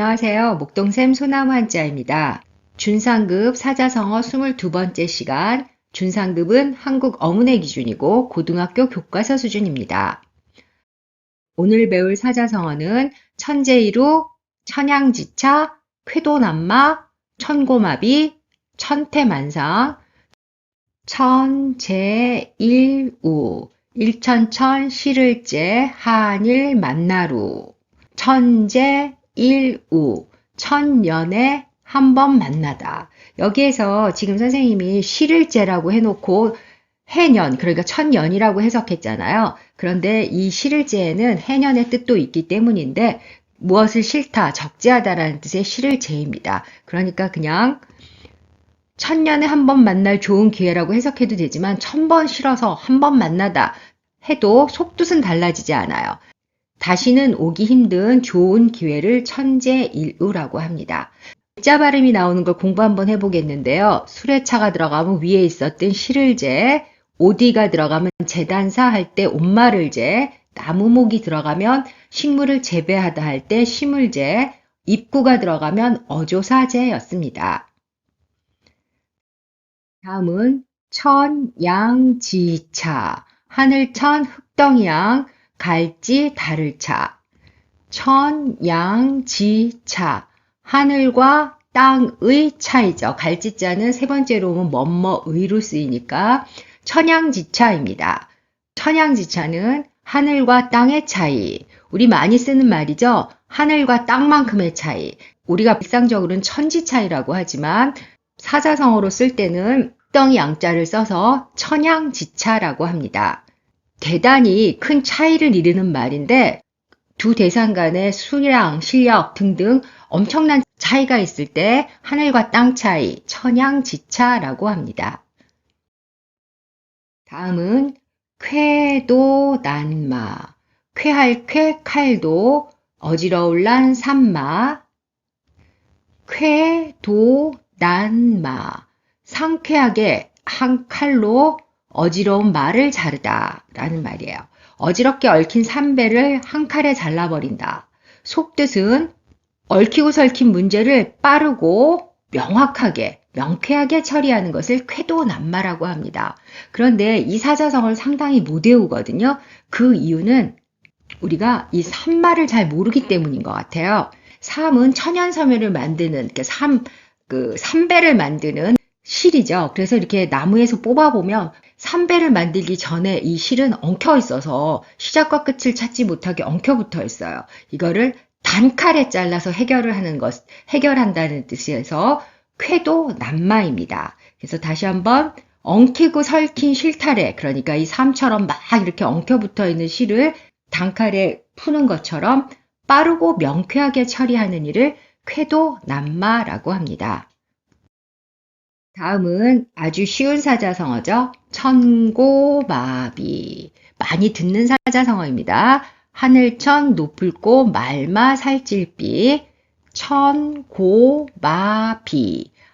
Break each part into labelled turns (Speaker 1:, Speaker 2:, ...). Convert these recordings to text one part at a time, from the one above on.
Speaker 1: 안녕하세요. 목동샘 소나무 한자입니다. 준상급 사자성어 22번째 시간, 준상급은 한국 어문의 기준이고 고등학교 교과서 수준입니다. 오늘 배울 사자성어는 천재이루, 천양지차, 쾌도남마, 천고마비, 천태만상, 천재일우, 일천천 시를제 한일 만나루, 천재 일우, 천년에 한 번 만나다. 여기에서 지금 선생님이 시를제라고 해놓고 해년, 그러니까 천년이라고 해석했잖아요. 그런데 이 시를제에는 해년의 뜻도 있기 때문인데 무엇을 싫다, 적재하다라는 뜻의 시를제입니다. 그러니까 그냥 천년에 한 번 만날 좋은 기회라고 해석해도 되지만 천 번 싫어서 한 번 만나다 해도 속뜻은 달라지지 않아요. 다시는 오기 힘든 좋은 기회를 천재일우라고 합니다. 자 발음이 나오는 걸 공부 한번 해보겠는데요. 수레차가 들어가면 위에 있었던 시를제, 오디가 들어가면 재단사 할때 옷마를제, 나무목이 들어가면 식물을 재배하다 할때 심을제, 입구가 들어가면 어조사제였습니다. 다음은 천양지차, 하늘천 흑덩이양, 갈지 다를 차. 천양지 차, 하늘과 땅의 차이죠. 갈지자는 세 번째로 오면 뭐뭐의로 쓰이니까 천양지차입니다. 천양지차는 하늘과 땅의 차이. 우리 많이 쓰는 말이죠. 하늘과 땅만큼의 차이. 우리가 일상적으로는 천지 차이라고 하지만 사자성어로 쓸 때는 떡이 양자를 써서 천양지차라고 합니다. 대단히 큰 차이를 이르는 말인데 두 대상 간의 수량, 실력 등등 엄청난 차이가 있을 때 하늘과 땅 차이, 천양지차라고 합니다. 다음은 쾌도 난마, 쾌할 쾌 칼도 어지러울란 산마, 쾌도 난마, 상쾌하게 한 칼로 어지러운 말을 자르다 라는 말이에요. 어지럽게 얽힌 삼배를 한 칼에 잘라버린다. 속뜻은 얽히고 설킨 문제를 빠르고 명확하게, 명쾌하게 처리하는 것을 쾌도난마라고 합니다. 그런데 이 사자성어를 상당히 못 외우거든요. 그 이유는 우리가 이 삼마를 잘 모르기 때문인 것 같아요. 삼은 천연섬유를 만드는, 그 삼, 그 삼배를 만드는 실이죠. 그래서 이렇게 나무에서 뽑아보면 삼배를 만들기 전에 이 실은 엉켜 있어서 시작과 끝을 찾지 못하게 엉켜 붙어 있어요. 이거를 단칼에 잘라서 해결을 하는 것, 해결한다는 뜻에서 쾌도 남마입니다. 그래서 다시 한번 엉키고 설킨 실타래, 그러니까 이 삼처럼 막 이렇게 엉켜 붙어 있는 실을 단칼에 푸는 것처럼 빠르고 명쾌하게 처리하는 일을 쾌도 남마라고 합니다. 다음은 아주 쉬운 사자성어죠. 천고마비. 많이 듣는 사자성어입니다. 하늘천 높을고 말마 살찔비. 천고마비.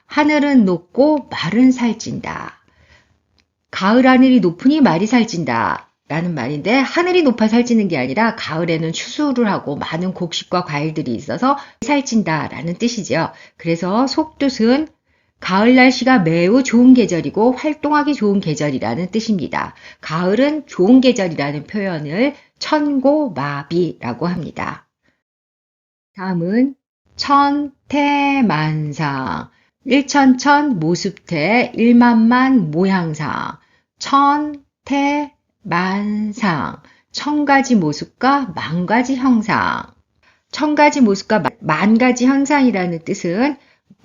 Speaker 1: 하늘은 높고 말은 살찐다. 가을 하늘이 높으니 말이 살찐다. 라는 말인데 하늘이 높아 살찌는 게 아니라 가을에는 추수를 하고 많은 곡식과 과일들이 있어서 살찐다 라는 뜻이죠. 그래서 속뜻은 가을 날씨가 매우 좋은 계절이고 활동하기 좋은 계절이라는 뜻입니다. 가을은 좋은 계절이라는 표현을 천고마비라고 합니다. 다음은 천태만상, 일천천 모습태, 일만만 모양상, 천태만상, 천가지 모습과 만가지 형상. 천가지 모습과 만가지 형상이라는 뜻은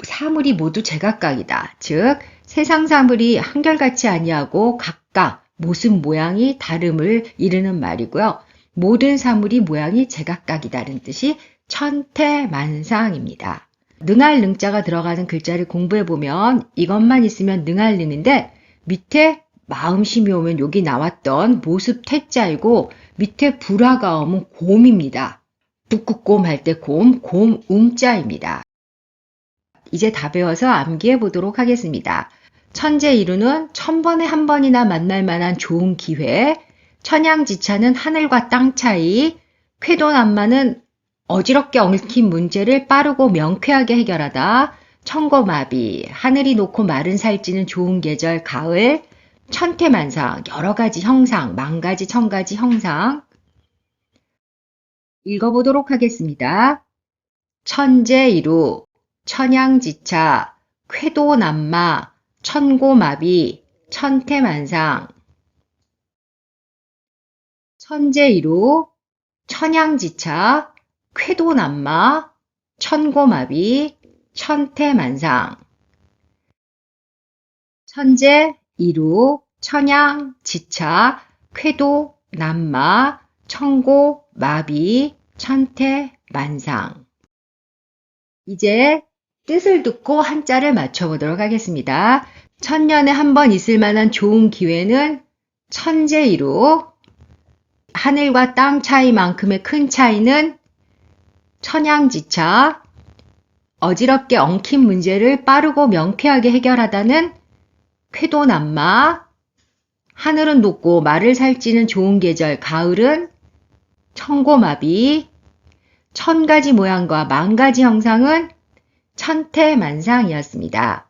Speaker 1: 사물이 모두 제각각이다. 즉 세상 사물이 한결같이 아니하고 각각 모습 모양이 다름을 이르는 말이고요. 모든 사물이 모양이 제각각이다는 뜻이 천태만상입니다. 능할 능자가 들어가는 글자를 공부해 보면 이것만 있으면 능할 능인데 밑에 마음심이 오면 여기 나왔던 모습 태자이고 밑에 불화가 오면 곰입니다. 북극곰 할 때 곰, 곰 음자입니다. 이제 다 배워서 암기해 보도록 하겠습니다. 천재 이루는 천번에 한 번이나 만날 만한 좋은 기회, 천양지차는 하늘과 땅 차이, 쾌도남마는 어지럽게 얽힌 문제를 빠르고 명쾌하게 해결하다. 천고마비, 하늘이 놓고 마른 살찌는 좋은 계절, 가을, 천태만상, 여러 가지 형상, 만 가지, 천 가지 형상. 읽어보도록 하겠습니다. 천재이루, 천양지차, 쾌도남마, 천고마비, 천태만상. 천재이루, 천양지차, 쾌도남마, 천고마비, 천태만상. 천재, 이루, 천양, 지차, 쾌도, 남마, 천고, 마비, 천태, 만상. 이제 뜻을 듣고 한자를 맞춰보도록 하겠습니다. 천년에 한 번 있을 만한 좋은 기회는 천재이루, 하늘과 땅 차이만큼의 큰 차이는 천양지차, 어지럽게 엉킨 문제를 빠르고 명쾌하게 해결하다는 쾌도남마, 하늘은 높고 말을 살찌는 좋은 계절 가을은 천고마비, 천 가지 모양과 만 가지 형상은 천태만상이었습니다.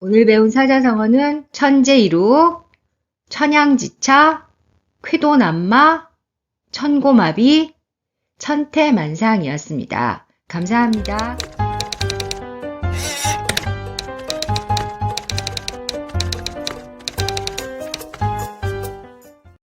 Speaker 1: 오늘 배운 사자성어는 천재이루, 천양지차, 쾌도남마, 천고마비, 천태만상이었습니다. 감사합니다.